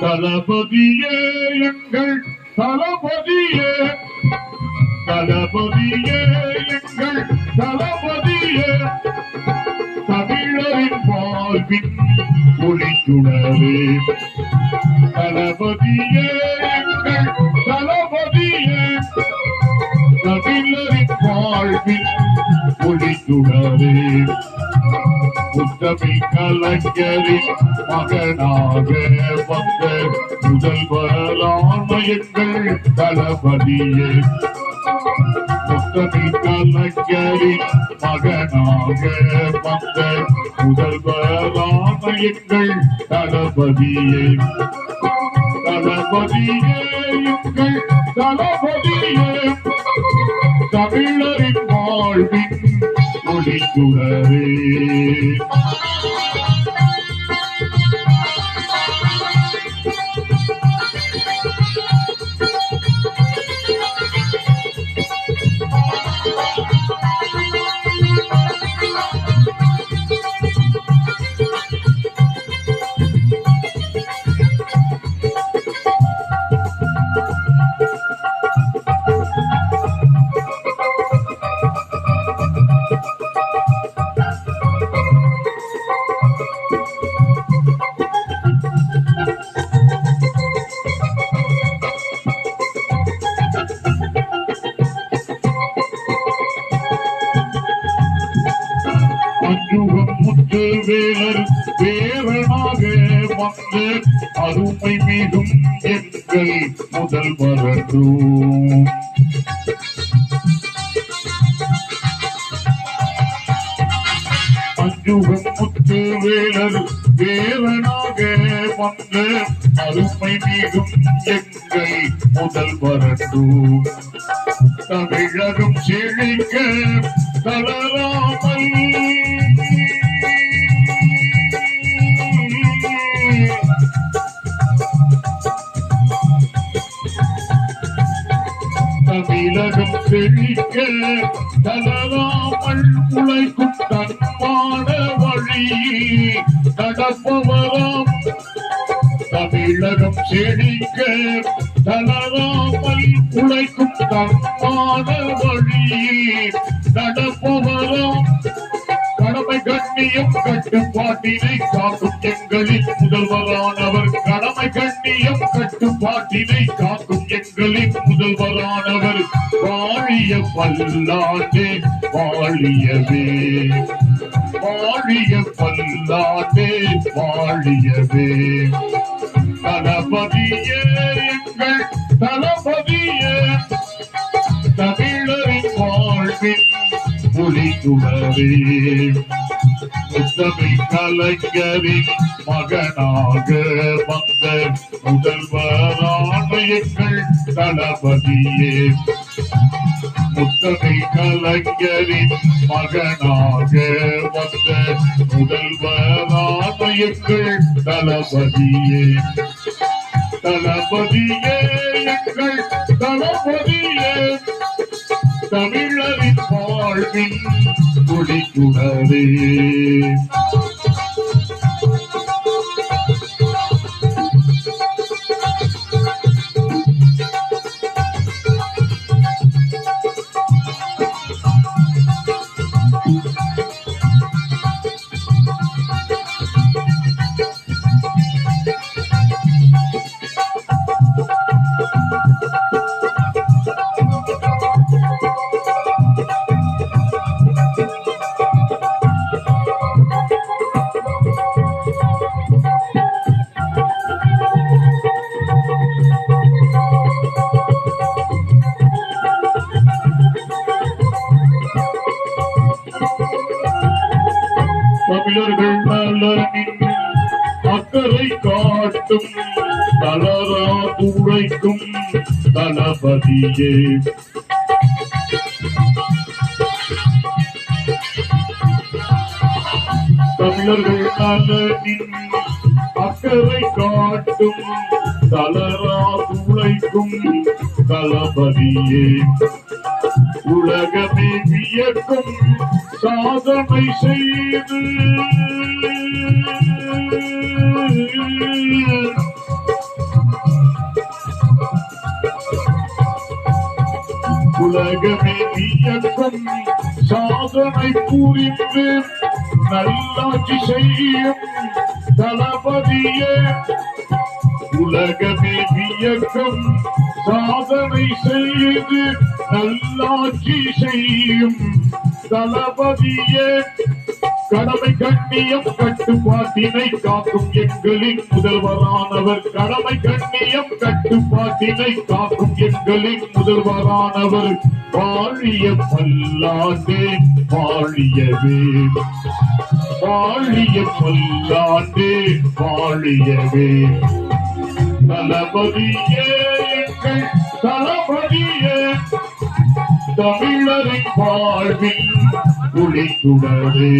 தளபதியே எங்கள் தளபதியே. தளபதியே எங்கள் தளபதியே. தமிழரின் வாழ்வின் ஒளிச்சுடரே தளபதியே எங்கள் தளபதியே. தமிழரின் வாழ்வின் ஒளிச்சுடரே முத்தமிழ் கலைஞரின் மகனாக வந்த முதல்வரான எங்கள் தளபதியே. முத்தமிழ் கலைஞரின் மகனாக வந்த முதல்வரான எங்கள் தளபதியே. தளபதியே தளபதியே. தமிழரின் வாழ்வின் ஒளிக்குடரே அஞ்சுகம் முத்து தேவனாக வந்து அருமை மீதும் எங்கள் முதல் வரட்டும் அஞ்சுகம் முத்து வேளர் தேவனாக வந்து அருமை மீதும் எங்கள் முதல் வரட்டும் தமிழகம் செழிக்க தளராமல் தளராமல் உழைக்கும் தன்மான வழி. நடப்பவராம் தமிழகம் செழிக்க தளராமல் உழைக்கும் தன்மான வழி. நடப்பவராம் கண்ணியம் கட்டுப்பாட்டினை காக்கும் எங்களின் முதல்வரானவர் கடமை கண்ணியம் கட்டுப்பாட்டினை காக்கும் எங்களின் முதல்வரானவர் வாழிய பல்லாண்டு வாழியவே வாழிய பல்லாண்டு வாழியவே தளபதியே எங்கள் தளபதியே தமிழரின் வாழ்வின் துணவே முத்தமிழ் கலைஞரின் மகனாக வந்த முதல்வரான எங்கள் தளபதியே. முத்தமை கலைஞரின் மகனாக வந்த முதல்வரான எங்கள் தளபதியே. தளபதியே எங்கள் தளபதியே. தமிழரின் வாழ்வின் துடிக்குடரே தமிழர்கள் அக்கறை காட்டும் தளரா உழைக்கும் தளபதியே. தமிழர்கள் நலனின் அக்கறை காட்டும் தளரா துளைக்கும் தளபதியே. உலகமே வியக்கும் சாதனை செய்து உலகமே வியக்கும் சாதனை புரிந்து நல்லாட்சி செய்யும் தளபதியே. உலகமே வியக்கும் சாதனை செய்து நல்லாட்சி செய்யும் தளபதியே. கடமை கண்ணியம் கட்டுப்பாட்டினை காக்கும் எங்களின் முதல்வரானவர். கடமை கண்ணியம் கட்டுப்பாட்டினை காக்கும் எங்களின் முதல்வரானவர். வாழிய பல்லாண்டே வாழியவே. வாழிய பல்லாண்டே வாழியவே. தளபதியே தளபதியே. தமிழரின் வாழ்வில் ஒளித்துடரே